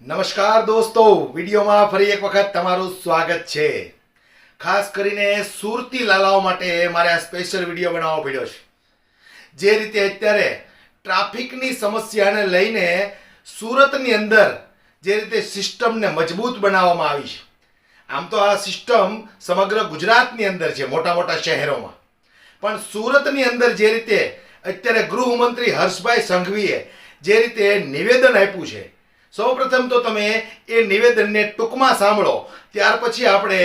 નમસ્કાર દોસ્તો, વિડીયોમાં ફરી એક વખત તમારું સ્વાગત છે. ખાસ કરીને સુરતી લાલાઓ માટે મારે આ સ્પેશિયલ વીડિયો બનાવવો પડ્યો છે. જે રીતે અત્યારે ટ્રાફિકની સમસ્યાને લઈને સુરતની અંદર જે રીતે સિસ્ટમને મજબૂત બનાવવામાં આવી છે. આમ તો આ સિસ્ટમ સમગ્ર ગુજરાતની અંદર છે, મોટા મોટા શહેરોમાં. પણ સુરતની અંદર જે રીતે અત્યારે ગૃહમંત્રી હર્ષભાઈ સંઘવીએ જે રીતે નિવેદન આપ્યું છે સૌપ્રથમ તો તમે એ નિવેદનને ટૂંકમાં સાંભળો. ત્યાર પછી આપણે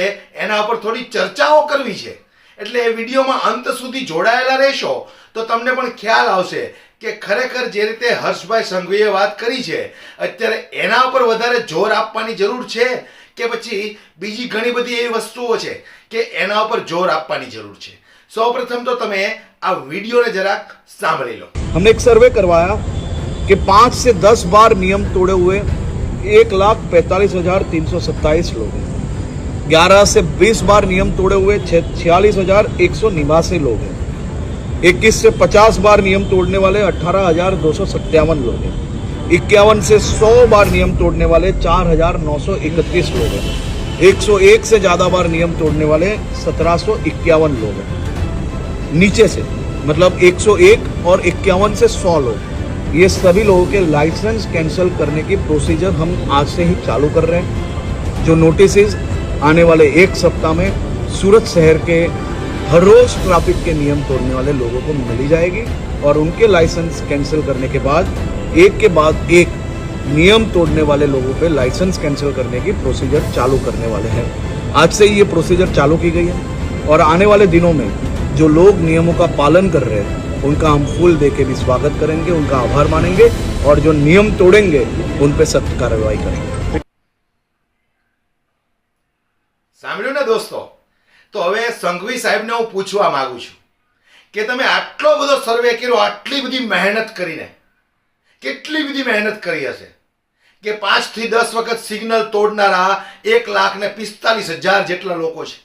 એના ઉપર થોડી ચર્ચાઓ કરવી છે. એટલે એ વિડીયોમાં અંત સુધી જોડાયેલા રહેશો તો તમને પણ ખ્યાલ આવશે કે ખરેખર જે રીતે હર્ષભાઈ સંઘવીએ વાત કરી છે, અત્યારે એના ઉપર વધારે જોર આપવાની જરૂર છે કે પછી બીજી ઘણી બધી એવી વસ્તુઓ છે કે એના ઉપર જોર આપવાની જરૂર છે. સૌપ્રથમ તો તમે આ વિડીયોને જરાક સાંભળી લો. હમને એક સર્વે કરવા कि पाँच से दस बार नियम तोड़े हुए एक लाख पैंतालीस हज़ार तीन सौ सत्ताईस लोग हैं। ग्यारह से बीस बार नियम तोड़े हुए छियालीस हज़ार एक सौ निवासी लोग हैं। इक्कीस से पचास बार नियम तोड़ने वाले अठारह हज़ार दो सौ सत्तावन लोग हैं। इक्यावन से सौ बार नियम तोड़ने वाले चार हज़ार नौ सौ इकतीस लोग हैं। एक सौ एक से ज़्यादा बार नियम तोड़ने वाले सत्रह सौ इक्यावन लोग हैं। नीचे से मतलब 101 और इक्यावन से 100 लोग ये सभी लोगों के लाइसेंस कैंसिल करने की प्रोसीजर हम आज से ही चालू कर रहे हैं। जो नोटिस आने वाले एक सप्ताह में सूरत शहर के हर रोज ट्रैफ़िक के नियम तोड़ने वाले लोगों को मिली जाएगी और उनके लाइसेंस कैंसिल करने के बाद, एक के बाद एक नियम तोड़ने वाले लोगों पे लाइसेंस कैंसिल करने की प्रोसीजर चालू करने वाले हैं। आज से ये प्रोसीजर चालू की गई है। और आने वाले दिनों में जो लोग नियमों का पालन कर रहे हैं उनका हम फूल दे के भी स्वागत करेंगे उनका आभार मानेंगे और जो नियम तोड़ेंगे उन पे सख्त कार्रवाई करेंगे સાંભળ્યું ને દોસ્તો તો હવે સંઘવી સાહેબને હું પૂછવા માંગુ છું કે તમે આટલો બધો સર્વે કર્યો આટલી બધી મહેનત કરીને કેટલી બધી મહેનત કરી હશે કે પાંચ થી દસ વખત સિગ્નલ તોડનારા એક લાખ ને પિસ્તાલીસ હજાર જેટલા લોકો છે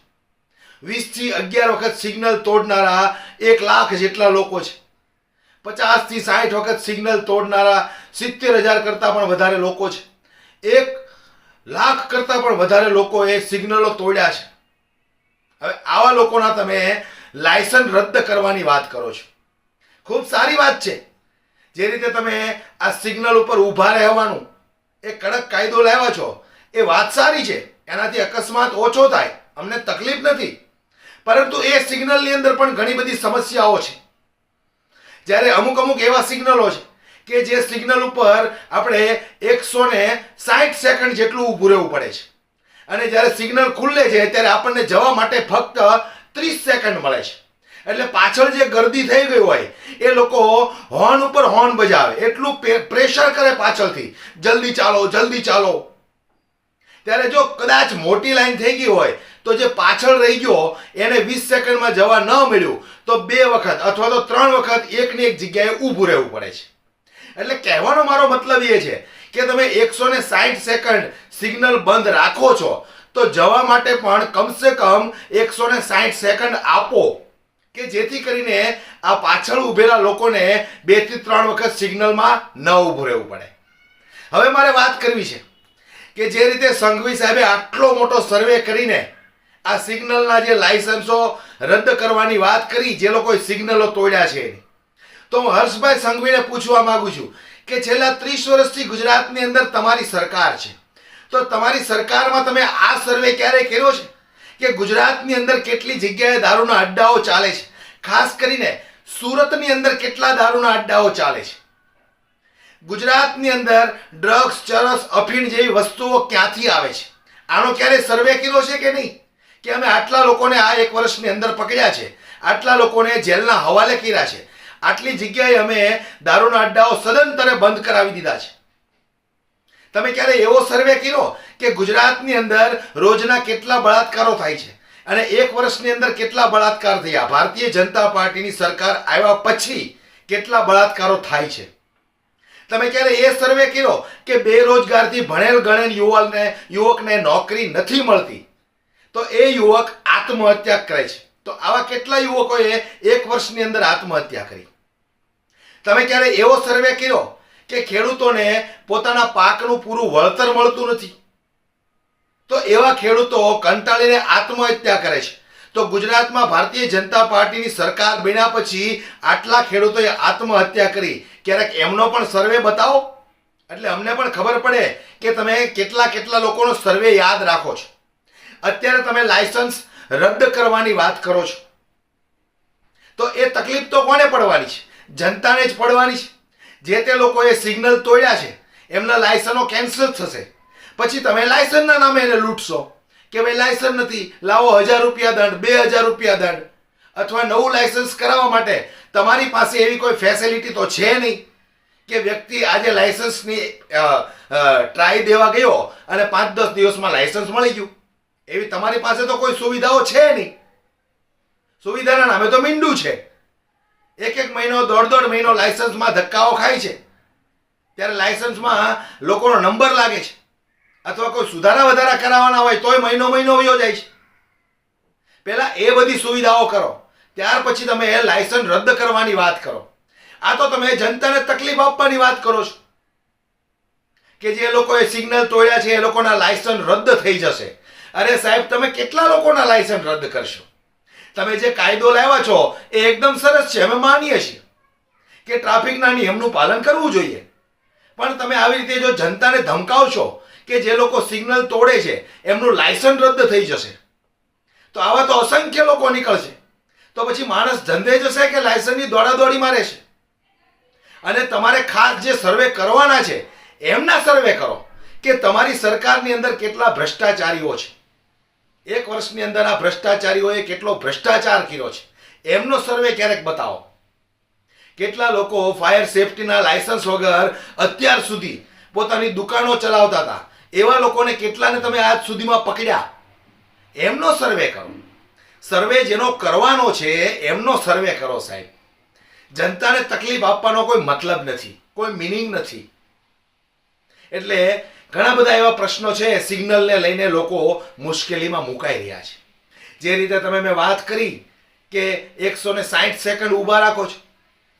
વીસથી અગિયાર વખત સિગ્નલ તોડનારા એક લાખ જેટલા લોકો છે. પચાસથી સાઠ વખત સિગ્નલ તોડનારા સિત્તેર હજાર કરતાં પણ વધારે લોકો છે. એક લાખ કરતાં પણ વધારે લોકોએ સિગ્નલો તોડ્યા છે. હવે આવા લોકોના તમે લાયસન્સ રદ કરવાની વાત કરો છો. ખૂબ સારી વાત છે. જે રીતે તમે આ સિગ્નલ ઉપર ઊભા રહેવાનું, એ કડક કાયદો લાવ્યા છો, એ વાત સારી છે. એનાથી અકસ્માત ઓછો થાય. અમને તકલીફ નથી. પરંતુ એ સિગ્નલની અંદર પણ ઘણી બધી સમસ્યાઓ છે. જ્યારે અમુક અમુક એવા સિગ્નલો છે કે જે સિગ્નલ ઉપર આપણે એકસો ને સાઠ સેકન્ડ જેટલું ઊભું રહેવું પડે છે. અને જ્યારે સિગ્નલ ખુલ્લે છે ત્યારે આપણને જવા માટે ફક્ત ત્રીસ સેકન્ડ મળે છે. એટલે પાછળ જે ગર્દી થઈ ગઈ હોય, એ લોકો હોર્ન ઉપર હોર્ન બજાવે. એટલું પ્રેશર કરે પાછળથી. જલ્દી ચાલો જલ્દી ચાલો. ત્યારે જો કદાચ મોટી લાઈન થઈ ગઈ હોય તો જે પાછળ રહી ગયો, એને વીસ સેકન્ડમાં જવા ન મળ્યું, તો બે વખત અથવા તો ત્રણ વખત એકની એક જગ્યાએ ઊભું રહેવું પડે છે. એટલે કહેવાનો મારો મતલબ એ છે કે તમે એકસો ને સાઠ સેકન્ડ સિગ્નલ બંધ રાખો છો, તો જવા માટે પણ કમસે કમ એકસો ને સાઠ સેકન્ડ આપો. કે જેથી કરીને આ પાછળ ઊભેલા લોકોને બેથી ત્રણ વખત સિગ્નલમાં ન ઊભું રહેવું પડે. હવે મારે વાત કરવી છે કે જે રીતે સંઘવી સાહેબે આટલો મોટો સર્વે કરીને આ સિગ્નલના જે લાયસન્સો રદ કરવાની વાત કરી, જે લોકોએ સિગ્નલો તોડ્યા છે એની. તો હું હર્ષભાઈ સંઘવીને પૂછવા માંગુ છું કે છેલ્લા ત્રીસ વર્ષથી ગુજરાતની અંદર તમારી સરકાર છે. તો તમારી સરકારમાં તમે આ સર્વે ક્યારે કર્યો છે? કે ગુજરાતની અંદર કેટલી જગ્યાએ દારૂના અડ્ડાઓ ચાલે છે? ખાસ કરીને સુરતની અંદર કેટલા દારૂના અડ્ડાઓ ચાલે છે? ગુજરાતની અંદર ડ્રગ્સ, ચરસ, અફીણ જેવી વસ્તુઓ ક્યાંથી આવે છે? આનો ક્યારે સર્વે કર્યો છે કે નહીં? કે અમે આટલા લોકોને આ એક વર્ષની અંદર પકડ્યા છે. આટલા લોકોને જેલના હવાલે કર્યા છે. આટલી જગ્યાએ અમે દારૂના અડ્ડાઓ સદંતરે બંધ કરાવી દીધા છે. તમે ક્યારે એવો સર્વે કર્યો કે ગુજરાતની અંદર રોજના કેટલા બળાત્કારો થાય છે? અને એક વર્ષની અંદર કેટલા બળાત્કાર થયા? ભારતીય જનતા પાર્ટીની સરકાર આવ્યા પછી કેટલા બળાત્કારો થાય છે? તમે ક્યારે એ સર્વે કર્યો કે બેરોજગારથી ભણેલ ગણેલ યુવાને યુવકને નોકરી નથી મળતી? તો એ યુવક આત્મહત્યા કરે છે. તો આવા કેટલા યુવકોએ એક વર્ષની અંદર આત્મહત્યા કરી? તમે ક્યારે એવો સર્વે કર્યો કે ખેડૂતોને પોતાના પાકનું પૂરું વળતર મળતું નથી? તો એવા ખેડૂતો કંટાળીને આત્મહત્યા કરે છે. તો ગુજરાતમાં ભારતીય જનતા પાર્ટીની સરકાર બન્યા પછી આટલા ખેડૂતોએ આત્મહત્યા કરી. ક્યારેક એમનો પણ સર્વે બતાવો. એટલે અમને પણ ખબર પડે કે તમે કેટલા કેટલા લોકોનો સર્વે યાદ રાખો છો. અત્યારે તમે લાયસન્સ રદ કરવાની વાત કરો છો. તો એ તકલીફ તો કોને પડવાની છે? જનતાને જ પડવાની છે. જે તે લોકોએ સિગ્નલ તોડ્યા છે, એમના લાયસન્સો કેન્સલ થશે. પછી તમે લાયસન્સના નામે એને લૂંટશો કે ભાઈ લાયસન્સ નથી, લાવો હજાર રૂપિયા દંડ, બે હજાર રૂપિયા દંડ. અથવા નવું લાયસન્સ કરાવવા માટે તમારી પાસે એવી કોઈ ફેસિલિટી તો છે નહીં કે વ્યક્તિ આજે લાયસન્સની ટ્રાય દેવા ગયો અને પાંચ દસ દિવસમાં લાયસન્સ મળી ગયું. એવી તમારી પાસે તો કોઈ સુવિધાઓ છે નહીં. સુવિધાના નામે તો મીંડું છે. એક એક મહિનો, દોઢ દોઢ મહિનો લાયસન્સમાં ધક્કાઓ ખાય છે. ત્યારે લાયસન્સમાં લોકોનો નંબર લાગે છે. અથવા કોઈ સુધારા વધારા કરાવવાના હોય તોય મહિનો મહિનો વયો જાય છે. પહેલાં એ બધી સુવિધાઓ કરો. ત્યાર પછી તમે એ લાયસન્સ રદ કરવાની વાત કરો. આ તો તમે જનતાને તકલીફ આપવાની વાત કરો છો. કે જે લોકોએ સિગ્નલ તોડ્યા છે, એ લોકોના લાયસન્સ રદ થઈ જશે. અરે સાહેબ, તમે કેટલા લોકોના લાયસન્સ રદ કરશો? તમે જે કાયદો લાવ્યા છો, એ એકદમ સરસ છે, અમે માનીએ છીએ કે ટ્રાફિકના નિયમનું પાલન કરવું જોઈએ. પણ તમે આવી રીતે જો જનતાને ધમકાવશો કે જે લોકો સિગ્નલ તોડે છે, એમનું લાયસન્સ રદ થઈ જશે, તો આવા તો અસંખ્ય લોકો નીકળશે. તો પછી માણસ ધંધે જશે કે લાયસન્સની દોડાદોડીમાં છે? અને તમારે ખાસ જે સર્વે કરવાના છે, એમના સર્વે કરો કે તમારી સરકારની અંદર કેટલા ભ્રષ્ટાચારીઓ છે. એક વર્ષની અંદર આ ભ્રષ્ટાચારીઓએ કેટલો ભ્રષ્ટાચાર કર્યો છે? એમનો સર્વે ક્યારેક બતાવો. કેટલા લોકો ફાયર સેફટીના લાયસન્સ વગર અત્યાર સુધી પોતાની દુકાનો ચલાવતા હતા? એવા લોકોને કેટલાને તમે આજ સુધીમાં પકડ્યા? એમનો સર્વે કરો. સર્વે જેનો કરવાનો છે, એમનો સર્વે કરો સાહેબ. જનતાને તકલીફ આપવાનો કોઈ મતલબ નથી, કોઈ મિનિંગ નથી. એટલે ઘણા બધા એવા પ્રશ્નો છે, સિગ્નલને લઈને લોકો મુશ્કેલીમાં મુકાઈ રહ્યા છે. જે રીતે તમે મેં વાત કરી કે એકસો ને સાઠ સેકન્ડ ઊભા રાખો છો.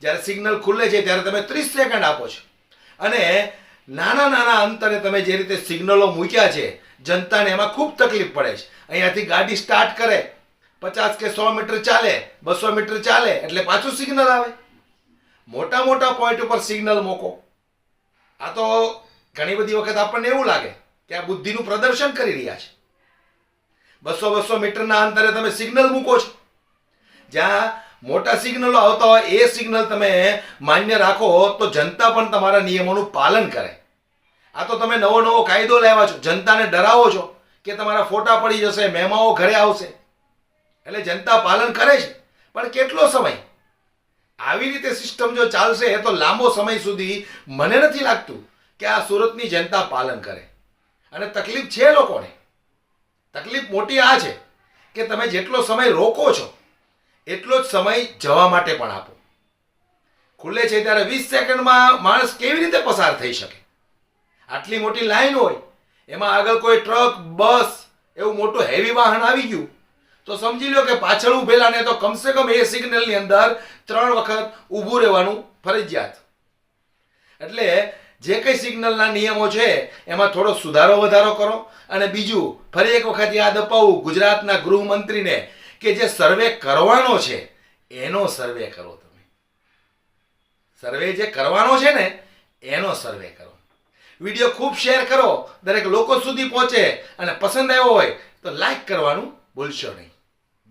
જ્યારે સિગ્નલ ખુલે છે, ત્યારે તમે ત્રીસ સેકન્ડ આપો છો. અને નાના નાના અંતરે તમે જે રીતે સિગ્નલો મૂક્યા છે, જનતાને એમાં ખૂબ તકલીફ પડે છે. અહીંયાથી ગાડી સ્ટાર્ટ કરે, પચાસ કે સો મીટર ચાલે, બસો મીટર ચાલે, એટલે પાછું સિગ્નલ આવે. મોટા મોટા પોઈન્ટ ઉપર સિગ્નલ મૂકો. આ તો ઘણી બધી વખત આપણને એવું લાગે કે આ બુદ્ધિનું પ્રદર્શન કરી રહ્યા છે. બસો બસો મીટરના અંતરે તમે સિગ્નલ મૂકો છો. જ્યાં મોટા સિગ્નલો આવતા હોય, એ સિગ્નલ તમે માન્ય રાખો તો જનતા પણ તમારા નિયમોનું પાલન કરે. આ તો તમે નવો નવો કાયદો લાવ્યા છો. જનતાને ડરાવો છો કે તમારા ફોટા પડી જશે, મહેમાઓ ઘરે આવશે. એટલે જનતા પાલન કરે છે. પણ કેટલો સમય? આવી રીતે સિસ્ટમ જો ચાલશે, તો લાંબો સમય સુધી મને નથી લાગતું કે આ સુરતની જનતા પાલન કરે. અને તકલીફ છે લોકોને. તકલીફ મોટી આ છે કે તમે જેટલો સમય રોકો છો, એટલો જ સમય જવા માટે પણ આપો. ખુલ્લે છે ત્યારે વીસ સેકન્ડમાં માણસ કેવી રીતે પસાર થઈ શકે? આટલી મોટી લાઈન હોય, એમાં આગળ કોઈ ટ્રક, બસ એવું મોટું હેવી વાહન આવી ગયું, તો સમજી લો કે પાછળ ઉભેલાને તો કમસે કમ એ સિગ્નલની અંદર ત્રણ વખત ઊભું રહેવાનું ફરજિયાત. એટલે જે કંઈ સિગ્નલના નિયમો છે, એમાં થોડો સુધારો વધારો કરો. અને બીજું, ફરી એક વખત યાદ અપાવું ગુજરાતના ગૃહમંત્રીને કે જે સર્વે કરવાનો છે, એનો સર્વે કરો તમે. સર્વે જે કરવાનો છે ને, એનો સર્વે કરો. વીડિયો ખૂબ શેર કરો, દરેક લોકો સુધી પહોંચે અને પસંદ આવ્યો હોય તો લાઈક કરવાનું ભૂલશો નહીં.